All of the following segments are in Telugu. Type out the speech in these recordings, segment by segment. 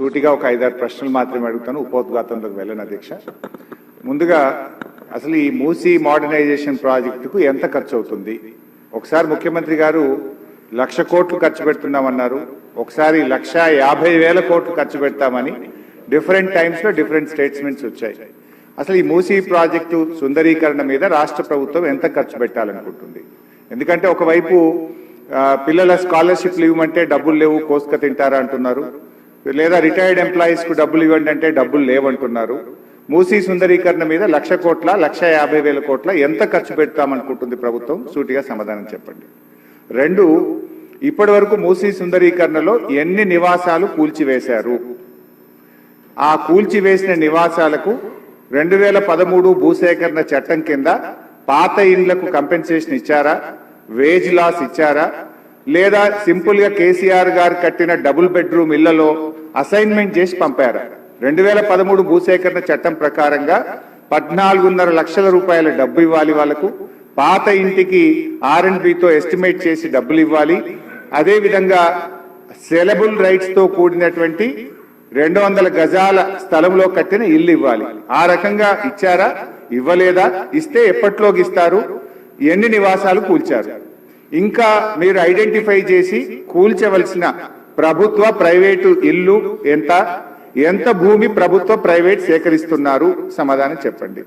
సూటిగా ఒక ఐదారు ప్రశ్నలు మాత్రమే అడుగుతాను. ఉపోద్ఘాతంలోకి వెళ్ళను అధ్యక్ష. ముందుగా అసలు ఈ మూసీ మోడర్నైజేషన్ ప్రాజెక్టుకు ఎంత ఖర్చు అవుతుంది? ఒకసారి ముఖ్యమంత్రి గారు లక్ష కోట్లు ఖర్చు పెడుతున్నామన్నారు. ఒకసారి లక్ష యాభై వేల కోట్లు ఖర్చు పెడతామని డిఫరెంట్ టైమ్స్లో డిఫరెంట్ స్టేట్స్మెంట్స్ వచ్చాయి. అసలు ఈ మూసీ ప్రాజెక్టు సుందరీకరణ మీద రాష్ట్ర ప్రభుత్వం ఎంత ఖర్చు పెట్టాలనుకుంటుంది? ఎందుకంటే ఒకవైపు పిల్లల స్కాలర్షిప్లు ఇవ్వమంటే డబ్బులు లేవు కోసుక తింటారా అంటున్నారు. లేదా రిటైర్డ్ ఎంప్లాయీస్కు డబ్బులు ఇవ్వండి అంటే డబ్బులు లేవంటున్నారు. మూసీ సుందరీకరణ మీద లక్ష కోట్ల లక్ష యాభై వేల కోట్ల ఎంత ఖర్చు పెడతామనుకుంటుంది ప్రభుత్వం? సూటిగా సమాధానం చెప్పండి. రెండు ఇప్పటి వరకు మూసీ సుందరీకరణలో ఎన్ని నివాసాలు కూల్చివేశారు? ఆ కూల్చివేసిన నివాసాలకు రెండు వేల పదమూడు భూసేకరణ చట్టం కింద పాత ఇండ్లకు కంపెన్సేషన్ ఇచ్చారా? వేజ్ లాస్ ఇచ్చారా? లేదా సింపుల్గా కేసీఆర్ గారు కట్టిన డబుల్ బెడ్రూమ్ ఇళ్ళలో అసైన్మెంట్ చేసి పంపారా. రెండు వేల పదమూడు భూసేకరణ చట్టం ప్రకారంగా పద్నాలుగున్నర లక్షల రూపాయల డబ్బు ఇవ్వాలి వాళ్ళకు. పాత ఇంటికి ఆర్ అండ్ బితో ఎస్టిమేట్ చేసి డబ్బులు ఇవ్వాలి. అదే విధంగా సెలబుల్ రైట్స్తో కూడినటువంటి రెండు వందల గజాల స్థలంలో కట్టిన ఇల్లు ఇవ్వాలి. ఆ రకంగా ఇచ్చారా? ఇవ్వలేదా? ఇస్తే ఎప్పట్లోకి ఇస్తారు ఎన్ని నివాసాలు కూల్చారు? ఇంకా మీరు ఐడెంటిఫై చేసి కూల్చవలసిన ప్రభుత్వ ప్రైవేటు ఇల్లు ఎంత? ఎంత భూమి ప్రభుత్వ ప్రైవేట్ సేకరిస్తున్నారు? సమాధానం చెప్పండి.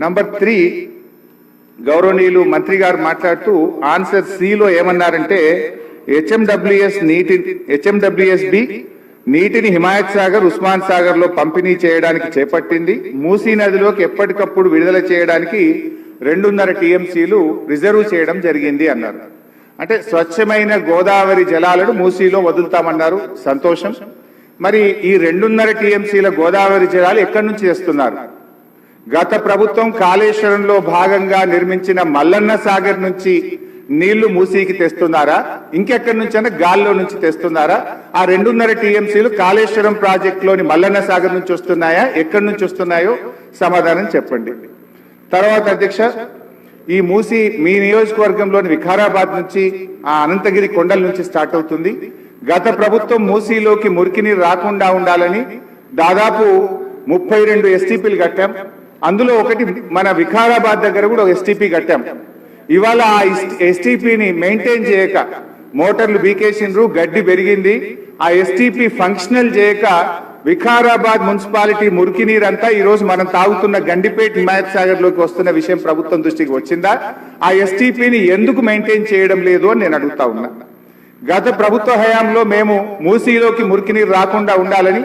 నంబర్ త్రీ గౌరవనీయులు మంత్రి గారు మాట్లాడుతూ ఆన్సర్ సిలో ఏమన్నారంటే హెచ్ఎండబ్ల్యూఎస్ నీటి హెచ్ఎండబ్ల్యూఎస్ బి నీటిని హిమాయత్ సాగర్ ఉస్మాన్ సాగర్లో పంపిణీ చేయడానికి చేపట్టింది. మూసీ నదిలోకి ఎప్పటికప్పుడు విడుదల చేయడానికి రెండున్నర టీఎంసీలు రిజర్వ్ చేయడం జరిగింది అన్నారు. అంటే స్వచ్ఛమైన గోదావరి జలాలను మూసీలో వదులుతామన్నారు. సంతోషం. మరి ఈ రెండున్నర టీఎంసీల గోదావరి జలాలు ఎక్కడి నుంచి తెస్తున్నారు? గత ప్రభుత్వం కాళేశ్వరంలో భాగంగా నిర్మించిన మల్లన్న సాగర్ నుంచి నీళ్ళు మూసీకి తెస్తున్నారా? ఇంకెక్కడి నుంచి అంటే గాల్లో నుంచి తెస్తున్నారా? ఆ రెండున్నర టీఎంసీలు కాళేశ్వరం ప్రాజెక్ట్లోని మల్లన్న సాగర్ నుంచి వస్తున్నాయా? ఎక్కడి నుంచి వస్తున్నాయో సమాధానం చెప్పండి. తర్వాత అధ్యక్ష ఈ మూసి మీ నియోజకవర్గంలోని వికారాబాద్ నుంచి ఆ అనంతగిరి కొండల నుంచి స్టార్ట్ అవుతుంది. గత ప్రభుత్వం మూసీలోకి మురికి నీరు రాకుండా ఉండాలని దాదాపు ముప్పై రెండు ఎస్టీపీలు కట్టాం. అందులో ఒకటి మన వికారాబాద్ దగ్గర కూడా ఒక ఎస్టీపీ కట్టాం. ఇవాళ ఆ ఎస్టీపీని మెయింటైన్ చేయక మోటార్లు బీకేసిండ్రు గడ్డి పెరిగింది. ఆ ఎస్టీపీ ఫంక్షనల్ చేయక వికారాబాద్ మున్సిపాలిటీ మురికి నీరంతా ఈ రోజు మనం తాగుతున్న గండిపేట హిమాయత్ సాగర్లోకి వస్తున్న విషయం ప్రభుత్వం దృష్టికి వచ్చిందా? ఆ ఎస్టీపీని ఎందుకు మెయింటైన్ చేయడం లేదు అని నేను అడుగుతా ఉన్నా. గత ప్రభుత్వ హయాంలో మేము మూసీలోకి మురికి నీరు రాకుండా ఉండాలని